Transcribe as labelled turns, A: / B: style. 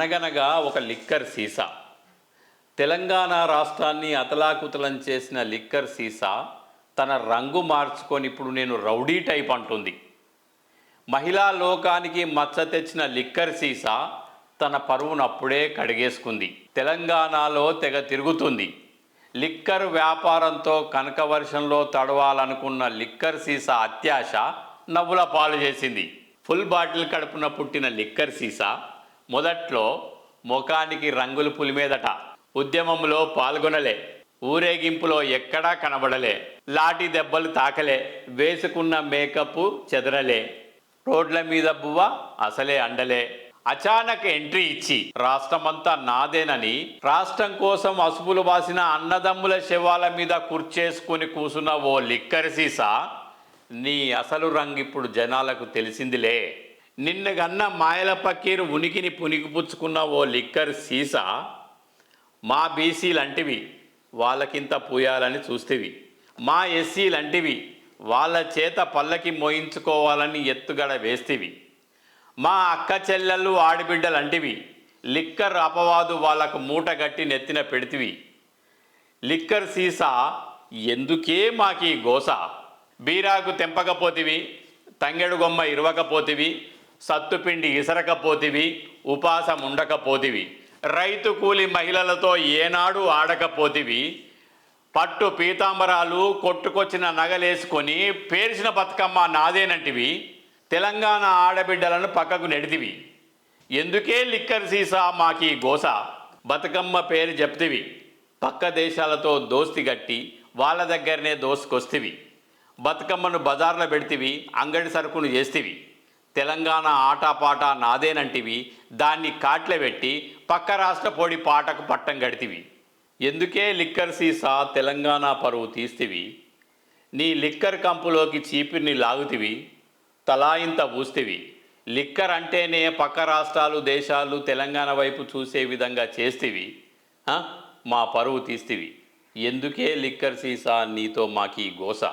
A: అనగనగా ఒక లిక్కర్ సీసా. తెలంగాణ రాష్ట్రాన్ని అతలాకుతలం చేసిన లిక్కర్ సీసా తన రంగు మార్చుకొని ఇప్పుడు నేను రౌడీ టైప్ అంటుంది. మహిళా లోకానికి మచ్చ తెచ్చిన లిక్కర్ సీసా తన పరువును అప్పుడే కడిగేసుకుంది. తెలంగాణలో తెగ తిరుగుతుంది. లిక్కర్ వ్యాపారంతో కనక వర్షంలో తడవాలనుకున్న లిక్కర్ సీసా అత్యాశ నవ్వుల పాలు చేసింది. ఫుల్ బాటిల్ కడుపున పుట్టిన లిక్కర్ సీసా మొదట్లో ముఖానికి రంగులు పులిమేదట. ఉద్యమంలో పాల్గొనలే. ఊరేగింపులో ఎక్కడా కనబడలే. లాఠీ దెబ్బలు తాకలే. వేసుకున్న మేకప్ చెదరలే. రోడ్ల మీద బువ్వ అసలే అండలే. అచానక ఎంట్రీ ఇచ్చి రాష్ట్రమంతా నాదేనని రాష్ట్రం కోసం అసుపులు బాసిన అన్నదమ్ముల శవాల మీద కుర్చేసుకుని కూసున్న ఓ లిక్కర్ సీసా నీ అసలు రంగు ఇప్పుడు జనాలకు తెలిసిందిలే. నిన్నగన్న మాయల పక్కీరు ఉనికిని పునికిపుచ్చుకున్న ఓ లిక్కర్ సీసా? మా బీసీలంటివి వాళ్ళకింత పూయాలని చూస్తేవి. మా ఎస్సీలంటివి వాళ్ళ చేత పల్లకి మోయించుకోవాలని ఎత్తుగడ వేస్తేవి. మా అక్క చెల్లెళ్ళు ఆడబిడ్డలంటివి లిక్కర్ అపవాదు వాళ్ళకు మూటగట్టి నెత్తిన పెడితివి. లిక్కర్ సీసా ఎందుకే మాకీ గోస? బీరాకు తెంపకపోతివి తంగెడు గొమ్మ ఇరవకపోతివి సత్తుపిండి ఇసరకపోతివి ఉపాసం ఉండకపోతివి రైతు కూలి మహిళలతో ఏనాడు ఆడకపోతివి. పట్టు పీతాంబరాలు కొట్టుకొచ్చిన నగలేసుకొని పేర్చిన బతుకమ్మ నాదేనంటివి. తెలంగాణ ఆడబిడ్డలను పక్కకు నెడితివి. ఎందుకే లిక్కర్ సీసా మాకి గోస? బతుకమ్మ పేరు చెప్తివి పక్క దేశాలతో దోస్తి గట్టి వాళ్ళ దగ్గరనే దోసుకొస్తివి. బతుకమ్మను బజార్లో పెడితివి అంగడి సరుకును చేస్తివి. తెలంగాణ ఆటపాట నాదేనంటివి. దాన్ని కాట్ల పెట్టి పక్క రాష్ట్ర పొడి పాటకు పట్టం గడితివి. ఎందుకే లిక్కర్ సీసా తెలంగాణ పరువు తీస్తివి? నీ లిక్కర్ కంపులోకి చీపిరిని లాగుతివి. తలాయింత పూస్తివి లిక్కర్ అంటేనే పక్క రాష్ట్రాలు దేశాలు తెలంగాణ వైపు చూసే విధంగా చేస్తివి. మా పరువు తీస్తివి. ఎందుకే లిక్కర్ సీసా నీతో మాకీ గోస?